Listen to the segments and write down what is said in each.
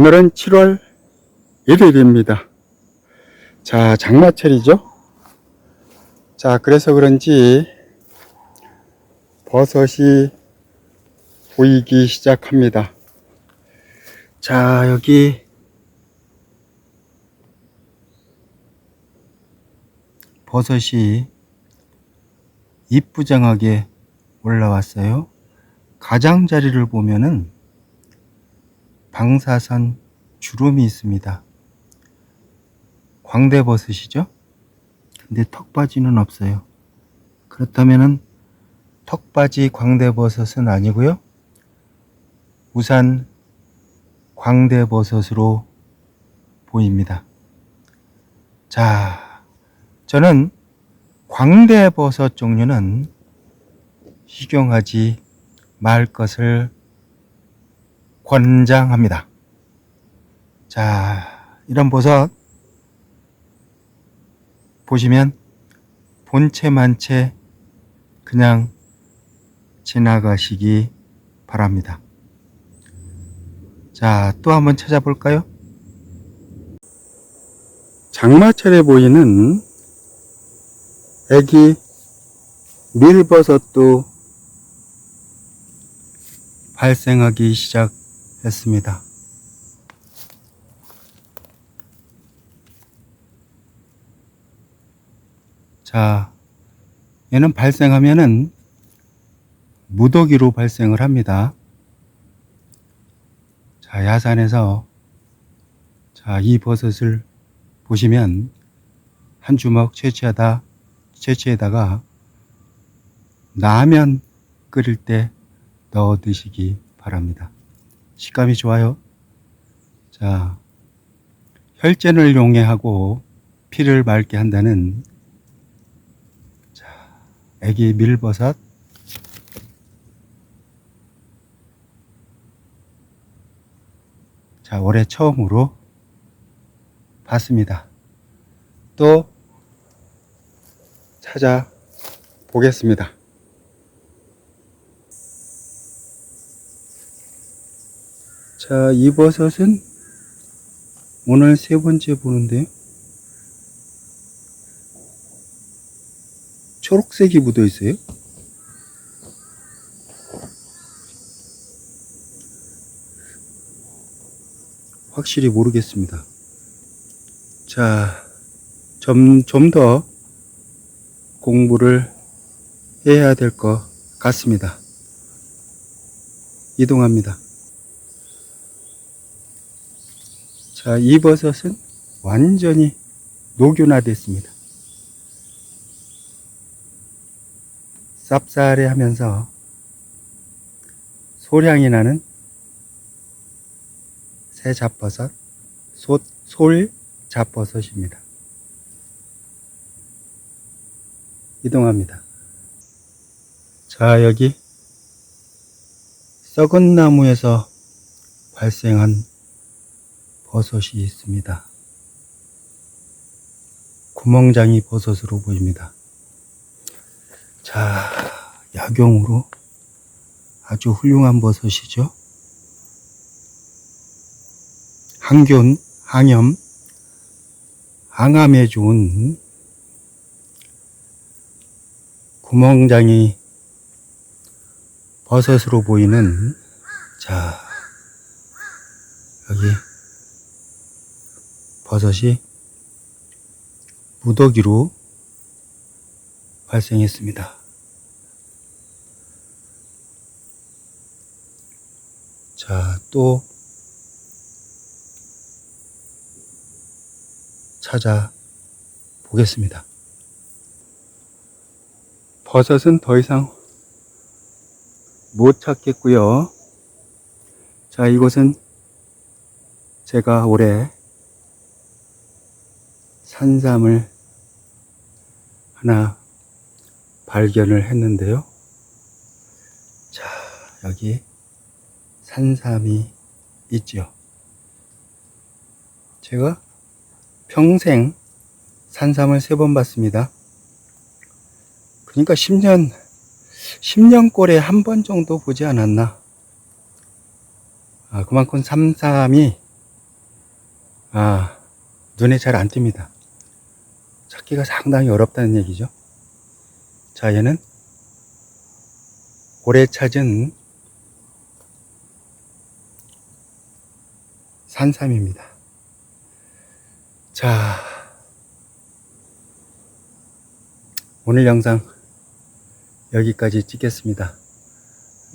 오늘은 7월 1일입니다. 자, 장마철이죠? 자, 그래서 그런지 버섯이 보이기 시작합니다. 자, 여기 버섯이 이쁘장하게 올라왔어요. 가장자리를 보면은 방사선 주름이 있습니다. 광대버섯이죠? 근데 턱받이는 없어요. 그렇다면은 턱받이 광대버섯은 아니고요. 우산 광대버섯으로 보입니다. 자, 저는 광대버섯 종류는 식용하지 말 것을 권장합니다. 자, 이런 버섯 보시면 본체만 채 그냥 지나가시기 바랍니다. 자, 또 한번 찾아볼까요? 장마철에 보이는 애기 밀버섯도 발생하기 시작 했습니다. 자, 얘는 발생하면은 무더기로 발생을 합니다. 자, 야산에서 자, 이 버섯을 보시면 한 주먹 채취하다 채취에다가 라면 끓일 때 넣어 드시기 바랍니다. 식감이 좋아요. 자, 혈전을 용해하고 피를 맑게 한다는 자, 애기 밀버섯 자, 올해 처음으로 봤습니다. 또 찾아 보겠습니다. 자, 이 버섯은 오늘 세 번째 보는데요. 초록색이 묻어 있어요. 확실히 모르겠습니다. 자, 좀, 좀더 공부를 해야 될 것 같습니다. 이동합니다. 자, 이 버섯은 완전히 녹균화됐습니다. 쌉싸래 하면서 소량이 나는 새 잡버섯, 소, 솔 잡버섯입니다. 이동합니다. 자, 여기 썩은 나무에서 발생한 버섯이 있습니다. 구멍장이 버섯으로 보입니다. 자, 약용으로 아주 훌륭한 버섯이죠. 항균, 항염, 항암에 좋은 구멍장이 버섯으로 보이는 자 여기 버섯이 무더기로 발생했습니다. 자, 또 찾아보겠습니다. 버섯은 더 이상 못 찾겠고요. 자, 이곳은 제가 올해 산삼을 하나 발견을 했는데요. 자, 여기 산삼이 있죠. 제가 평생 산삼을 세 번 봤습니다. 그러니까 10년, 10년 꼴에 한 번 정도 보지 않았나. 아, 그만큼 삼삼이 아, 눈에 잘 안 띕니다. 찾기가 상당히 어렵다는 얘기죠. 자, 얘는 오래 찾은 산삼입니다. 자, 오늘 영상 여기까지 찍겠습니다.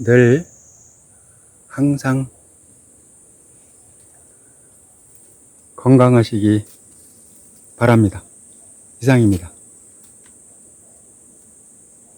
늘 항상 건강하시기 바랍니다. 이상입니다.